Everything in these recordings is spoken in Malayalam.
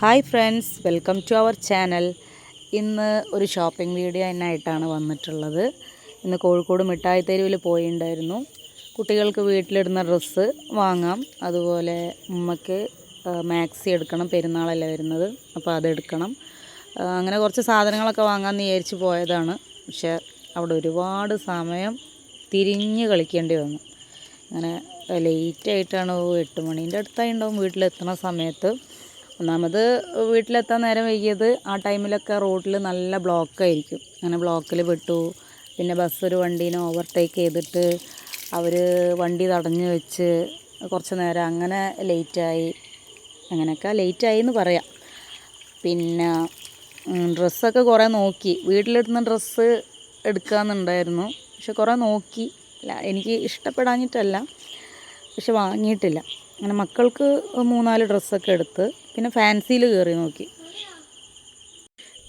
Hi friends welcome to our channel. ഇന്ന് ഒരു ഷോപ്പിംഗ് വീഡിയോ എന്നായിട്ടാണ് വന്നിട്ടുള്ളത്. ഇന്ന് കോഴിക്കോട് മിഠായി തെരുവിൽ പോയിണ്ടായിരുന്നു. കുട്ടികൾക്ക് വീട്ടിലിടുന്ന ഡ്രസ്സ് വാങ്ങാം. അതുപോലെ ഉമ്മയ്ക്ക് മാക്സി എടുക്കണം പെരുന്നാളല്ലേ വരുന്നത്. അപ്പോൾ അതെടുക്കണം അങ്ങനെ കുറച്ച് സാധനങ്ങളൊക്കെ വാങ്ങാൻ വിചാരിച്ച് പോയതാണ്. പക്ഷേ അവിടെ ഒരുപാട് സമയം തിരിഞ്ഞ് കളിക്കേണ്ടി വന്നു. അങ്ങനെ ലേറ്റായിട്ടാണ് എട്ട് മണീന്റെ അടുത്തായി ഉണ്ടാവും വീട്ടിലെത്തുന്ന സമയത്ത്. ഒന്നാമത് വീട്ടിലെത്താൻ നേരം വൈകിയത് ആ ടൈമിലൊക്കെ റോഡിൽ നല്ല ബ്ലോക്കായിരിക്കും. അങ്ങനെ ബ്ലോക്കിൽ വിട്ടു. പിന്നെ ബസ് ഒരു വണ്ടീനെ ഓവർടേക്ക് ചെയ്തിട്ട് അവർ വണ്ടി തടഞ്ഞു വെച്ച് കുറച്ച് നേരം അങ്ങനെ ലേറ്റായി അങ്ങനെയൊക്കെ ലേറ്റായി എന്ന് പറയാം. പിന്നെ ഡ്രസ്സൊക്കെ കുറേ നോക്കി. വീട്ടിലിടുന്ന ഡ്രസ്സ് എടുക്കാമെന്നുണ്ടായിരുന്നു പക്ഷെ കുറേ നോക്കി. എനിക്ക് ഇഷ്ടപ്പെടാഞ്ഞിട്ടല്ല. പക്ഷെ വാങ്ങിയിട്ടില്ല. അങ്ങനെ മക്കൾക്ക് മൂന്നാൽ ഡ്രസ്സൊക്കെ എടുത്ത് പിന്നെ ഫാൻസിയിൽ കയറി നോക്കി.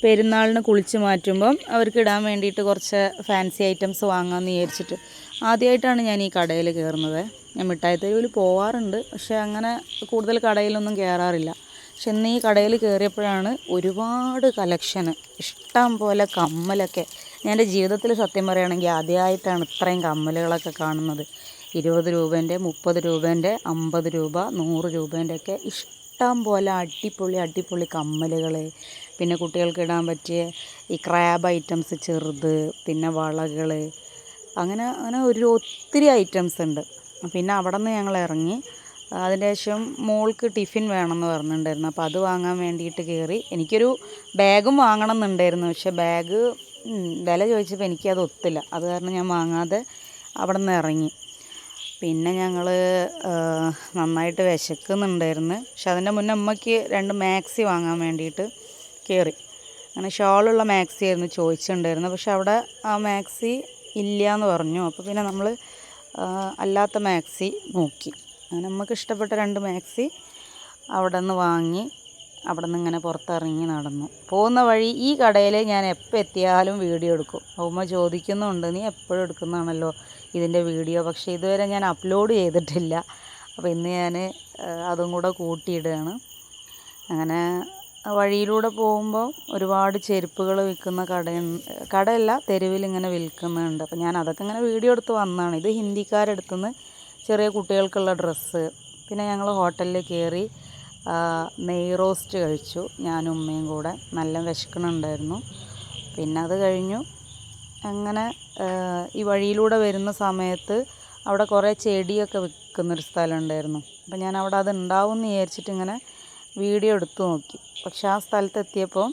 പെരുന്നാളിന് കുളിച്ച് മാറ്റുമ്പം അവർക്ക് ഇടാൻ വേണ്ടിയിട്ട് കുറച്ച് ഫാൻസി ഐറ്റംസ് വാങ്ങാമെന്ന് വിചാരിച്ചിട്ട് ആദ്യമായിട്ടാണ് ഞാൻ ഈ കടയിൽ കയറുന്നത്. ഞാൻ മിഠായി തെരുവിൽ പോവാറുണ്ട് പക്ഷേ അങ്ങനെ കൂടുതൽ കടയിലൊന്നും കയറാറില്ല. പക്ഷെ ഇന്ന് ഈ കടയിൽ കയറിയപ്പോഴാണ് ഒരുപാട് കളക്ഷന് ഇഷ്ടം പോലെ കമ്മലൊക്കെ. ഞാൻ എന്റെ ജീവിതത്തിൽ സത്യം പറയുകയാണെങ്കിൽ ആദ്യമായിട്ടാണ് ഇത്രയും കമ്മലുകളൊക്കെ കാണുന്നത്. ഇരുപത് രൂപേന്റെ മുപ്പത് രൂപേന്റെ അമ്പത് രൂപ നൂറ് രൂപേന്റെ ഒക്കെ ഇഷ്ടം പോലെ അടിപൊളി അടിപൊളി കമ്മലുകൾ. പിന്നെ കുട്ടികൾക്ക് ഇടാൻ പറ്റിയ ഈ ക്രാബ് ഐറ്റംസ് ചെറുത് പിന്നെ വളകൾ. അങ്ങനെ അങ്ങനെ ഒരു ഒത്തിരി ഐറ്റംസ് ഉണ്ട്. പിന്നെ അവിടെ നിന്ന് ഞങ്ങൾ ഇറങ്ങി. അതിന് ശേഷം മോൾക്ക് ടിഫിൻ വേണമെന്ന് പറഞ്ഞിട്ടുണ്ടായിരുന്നു. അപ്പോൾ അത് വാങ്ങാൻ വേണ്ടിയിട്ട് കയറി. എനിക്കൊരു ബാഗും വാങ്ങണം എന്നുണ്ടായിരുന്നു. പക്ഷേ ബാഗ് വില ചോദിച്ചപ്പോൾ എനിക്കത് ഒത്തില്ല. അത് കാരണം ഞാൻ വാങ്ങാതെ അവിടെ നിന്ന് ഇറങ്ങി. പിന്നെ ഞങ്ങൾ നന്നായിട്ട് വിശക്കുന്നുണ്ടായിരുന്നു. പക്ഷെ അതിന്റെ മുന്നേ അമ്മയ്ക്ക് രണ്ട് മാക്സി വാങ്ങാൻ വേണ്ടിയിട്ട് കയറി അങ്ങനെ ഷോളുള്ള മാക്സി ആയിരുന്നു ചോദിച്ചിട്ടുണ്ടായിരുന്നു പക്ഷെ അവിടെ ആ മാക്സി ഇല്ല എന്ന് പറഞ്ഞു. അപ്പോൾ പിന്നെ നമ്മൾ അല്ലാത്ത മാക്സി നോക്കി. അങ്ങനെ നമുക്ക് ഇഷ്ടപ്പെട്ട രണ്ട് മാക്സി അവിടെ നിന്ന് വാങ്ങി അവിടെ നിന്ന് ഇങ്ങനെ പുറത്തിറങ്ങി നടന്നു. പോകുന്ന വഴി ഈ കടയിൽ ഞാൻ എപ്പോൾ എത്തിയാലും വീഡിയോ എടുക്കും. ഉമ്മ ചോദിക്കുന്നുണ്ട് നീ എപ്പോഴും എടുക്കുന്നതാണല്ലോ? ഇതിന്റെ വീഡിയോ. പക്ഷേ ഇതുവരെ ഞാൻ അപ്ലോഡ് ചെയ്തിട്ടില്ല. അപ്പോൾ ഇന്ന് ഞാൻ അതും കൂടെ കൂട്ടിയിടുകയാണ്. അങ്ങനെ വഴിയിലൂടെ പോകുമ്പോൾ ഒരുപാട് ചെരുപ്പുകൾ വിൽക്കുന്ന കട കടയല്ല തെരുവിൽ ഇങ്ങനെ വിൽക്കുന്നുണ്ട്. അപ്പോൾ ഞാൻ അതൊക്കെ ഇങ്ങനെ വീഡിയോ എടുത്ത് വന്നതാണ്. ഇത് ഹിന്ദിക്കാരെടുത്തുനിന്ന് ചെറിയ കുട്ടികൾക്കുള്ള ഡ്രസ്സ്. പിന്നെ ഞങ്ങൾ ഹോട്ടലിൽ കയറി നെയ് റോസ്റ്റ് കഴിച്ചു. ഞാനും ഉമ്മയും കൂടെ. നല്ല വിശക്കണുണ്ടായിരുന്നു പിന്നെ അത് കഴിഞ്ഞു. അങ്ങനെ ഈ വഴിയിലൂടെ വരുന്ന സമയത്ത് അവിടെ കുറേ ചെടിയൊക്കെ വിൽക്കുന്നൊരു സ്ഥലം ഉണ്ടായിരുന്നു അപ്പോൾ ഞാൻ അവിടെ അത് ഉണ്ടാവും എന്ന് വിചാരിച്ചിട്ട് ഇങ്ങനെ വീഡിയോ എടുത്തു നോക്കി. പക്ഷെ ആ സ്ഥലത്ത് എത്തിയപ്പോൾ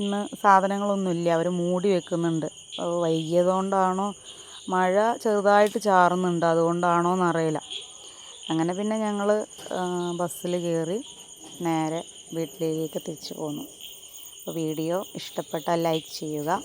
ഇന്ന് സാധനങ്ങളൊന്നുമില്ല. അവർ മൂടി വെക്കുന്നുണ്ട്. വൈകിയതുകൊണ്ടാണോ മഴ ചെറുതായിട്ട് ചാറുന്നുണ്ട്. അതുകൊണ്ടാണോ എന്നറിയില്ല. അങ്ങനെ പിന്നെ ഞങ്ങൾ ബസ്സിൽ കയറി നേരെ വീട്ടിലേക്ക് തിരിച്ചു പോന്നു. അപ്പോൾ വീഡിയോ ഇഷ്ടപ്പെട്ടാൽ ലൈക്ക് ചെയ്യുക.